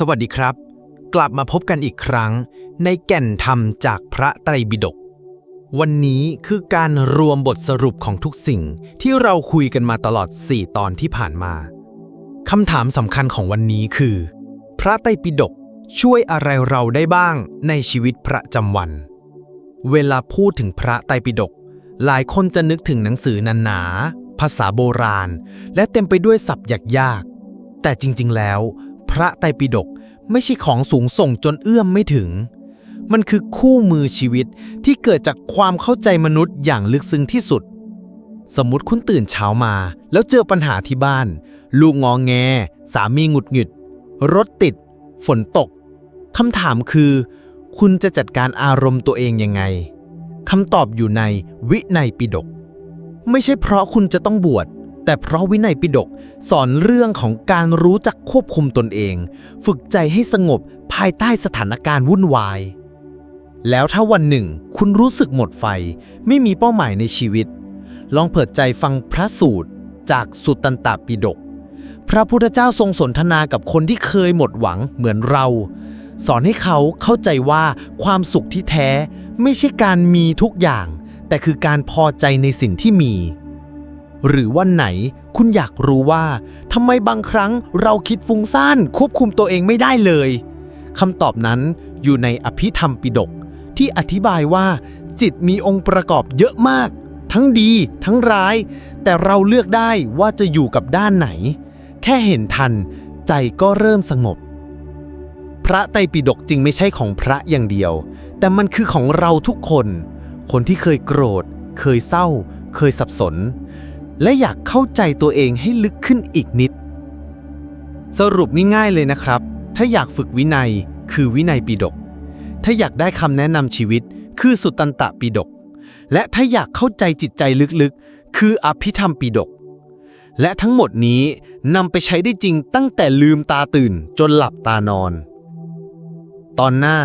สวัสดีครับ กลับมาพบกันอีกครั้ง ในแก่นธรรมจากพระไตรปิฎกวันนี้คือการรวมบทสรุปของทุกสิ่งที่เราคุยกันมาตลอด 4 ตอนที่ผ่านมาคำถามสำคัญของวันนี้คือ พระไตรปิฎกช่วยอะไรเราได้บ้างในชีวิตประจำวัน เวลาพูดถึงพระไตรปิฎกหลายคนจะนึกถึงหนังสือหนา ภาษาโบราณ และเต็มไปด้วยศัพท์ยากๆแต่จริง ๆ แล้ว พระไตรปิฎกไม่ใช่ของสูงส่งจนเอื้อมไม่ถึง มันคือคู่มือชีวิตที่เกิดจากความเข้าใจมนุษย์อย่างลึกซึ้งที่สุด สมมติคุณตื่นเช้ามา แล้วเจอปัญหาที่บ้าน ลูกงองแง สามีหงุดหงิด รถติด ฝนตกคำถามคือ คุณจะจัดการอารมณ์ตัวเองยังไงคำตอบอยู่ในวินัยปิฎกไม่ใช่เพราะคุณจะต้องบวช แต่เพราะวินัยปิฎกสอนเรื่องของการรู้จักควบคุมตนเอง ฝึกใจให้สงบภายใต้สถานการณ์วุ่นวาย แล้วถ้าวันหนึ่ง คุณรู้สึกหมดไฟ ไม่มีเป้าหมายในชีวิต ลองเปิดใจฟังพระสูตร จากสุตตันตปิฎกพระพุทธเจ้าทรงสนทนากับคนที่เคยหมดหวังเหมือนเรา สอนให้เขาเข้าใจว่าความสุขที่แท้ ไม่ใช่การมีทุกอย่าง แต่คือการพอใจในสิ่งที่มี หรือวันไหนคุณอยากรู้ว่าทำไมบางครั้งเราคิดฟุ้งซ่านควบคุมตัวเองไม่ได้เลยคำตอบนั้นอยู่ในอภิธรรมปิฎกที่อธิบายว่า จิตมีองค์ประกอบเยอะมาก ทั้งดีทั้งร้าย แต่เราเลือกได้ว่าจะอยู่กับด้านไหน แค่เห็นทัน ใจก็เริ่มสงบ พระไตรปิฎกจริงไม่ใช่ของพระอย่างเดียว แต่มันคือของเราทุกคน คนที่เคยโกรธ เคยเศร้า เคยสับสน และอยากเข้าใจตัวเองให้ลึกขึ้นอีกนิด สรุปง่ายๆเลยนะครับ ถ้าอยากฝึกวินัยคือวินัยปิฎกถ้าอยากได้คำแนะนำชีวิต คือสุตตันตปิฎกและถ้าอยากเข้าใจจิตใจลึกๆ คืออภิธรรมปิฎกและทั้งหมดนี้นำไปใช้ได้จริงตั้งแต่ลืมตาตื่นจนหลับตานอน ตอนหน้า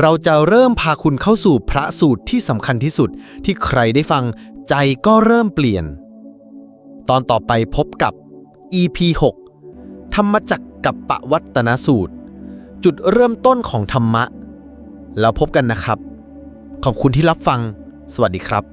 เราจะเริ่มพาคุณเข้าสู่พระสูตรที่สำคัญที่สุดที่ใครได้ฟังใจก็เริ่มเปลี่ยน ตอนต่อไปพบกับ EP 6 ธรรมจักกับปวัตนสูตร จุดเริ่มต้นของธรรมะ แล้วพบกันนะครับ ขอบคุณที่รับฟัง สวัสดีครับ